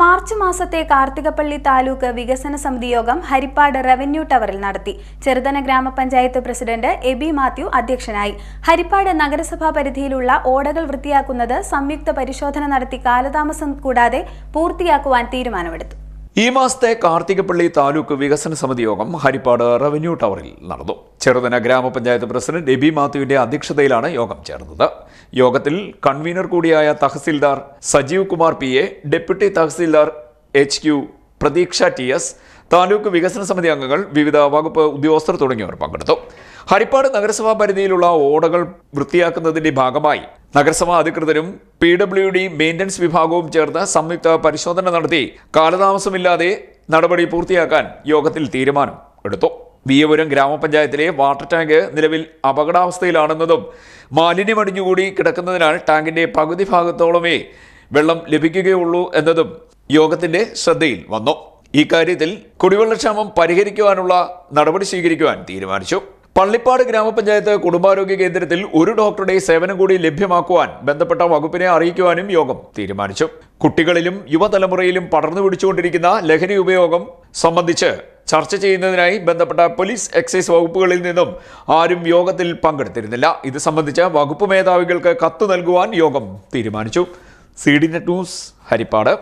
March മാസത്തെ കാർത്തികപ്പള്ളി താലൂക്ക് വികസന സമിതി യോഗം ഹരിപ്പാട് റവന്യൂ ടവറിൽ നടത്തി. ചെറുതന ഗ്രാമപഞ്ചായത്ത് പ്രസിഡന്റ് എബി മാത്യു അധ്യക്ഷനായി. ഹരിപ്പാട് നഗരസഭാ പരിധിയിലുള്ള ഓടകൾ വൃത്തിയാക്കുന്നത് സംയുക്ത പരിശോധന നടത്തി കാലതാമസം കൂടാതെ പൂർത്തിയാക്കുവാൻ തീരുമാനമെടുത്തു. ഈ മാസത്തെ കാർത്തികപ്പള്ളി താലൂക്ക് വികസന സമിതി യോഗം ഹരിപ്പാട് റവന്യൂ ടവറിൽ നടന്നു. ചെറുതന ഗ്രാമപഞ്ചായത്ത് പ്രസിഡന്റ് എബി മാത്യുവിന്റെ അധ്യക്ഷതയിലാണ് യോഗം ചേർന്നത്. യോഗത്തിൽ കൺവീനർ കൂടിയായ tahsildar Sajeev Kumar P A deputy tahsildar H Q Pratheeksha T S taluk വികസന സമിതി അംഗങ്ങൾ വിവിധ വകുപ്പ് ഉദ്യോഗസ്ഥർ തുടങ്ങിയവർ പങ്കെടുത്തു. ഹരിപ്പാട് നഗരസഭാ പരിധിയിലുള്ള ഓടകൾ വൃത്തിയാക്കുന്നതിന്റെ ഭാഗമായി നഗരസഭാ അധികൃതരും പി ഡബ്ല്യു ഡി മെയിന്റനൻസ് വിഭാഗവും ചേർന്ന് സംയുക്ത പരിശോധന നടത്തി കാലതാമസമില്ലാതെ നടപടി പൂർത്തിയാക്കാൻ യോഗത്തിൽ തീരുമാനം എടുത്തു. വിയപുരം ഗ്രാമപഞ്ചായത്തിലെ വാട്ടർ ടാങ്ക് നിലവിൽ അപകടാവസ്ഥയിലാണെന്നതും മാലിന്യമടിഞ്ഞുകൂടി കിടക്കുന്നതിനാൽ ടാങ്കിന്റെ പകുതി ഭാഗത്തോളമേ വെള്ളം ലഭിക്കുകയുള്ളൂ എന്നതും യോഗത്തിന്റെ ശ്രദ്ധയിൽ വന്നു. ഇക്കാര്യത്തിൽ കുടിവെള്ളക്ഷാമം പരിഹരിക്കുവാനുള്ള നടപടി സ്വീകരിക്കുവാൻ തീരുമാനിച്ചു. പള്ളിപ്പാട് ഗ്രാമപഞ്ചായത്ത് കുടുംബാരോഗ്യ കേന്ദ്രത്തിൽ ഒരു ഡോക്ടറുടെ സേവനം കൂടി ലഭ്യമാക്കുവാൻ ബന്ധപ്പെട്ട വകുപ്പിനെ അറിയിക്കുവാനും യോഗം തീരുമാനിച്ചു. കുട്ടികളിലും യുവതലമുറയിലും പടർന്നു പിടിച്ചുകൊണ്ടിരിക്കുന്ന ലഹരി ഉപയോഗം സംബന്ധിച്ച് ചർച്ച ചെയ്യുന്നതിനായി ബന്ധപ്പെട്ട പോലീസ് എക്സൈസ് വകുപ്പുകളിൽ നിന്നും ആരും യോഗത്തിൽ പങ്കെടുത്തിരുന്നില്ല. ഇത് സംബന്ധിച്ച് വകുപ്പ് മേധാവികൾക്ക് കത്ത് നൽകുവാൻ യോഗം തീരുമാനിച്ചു. C D net news Harippad.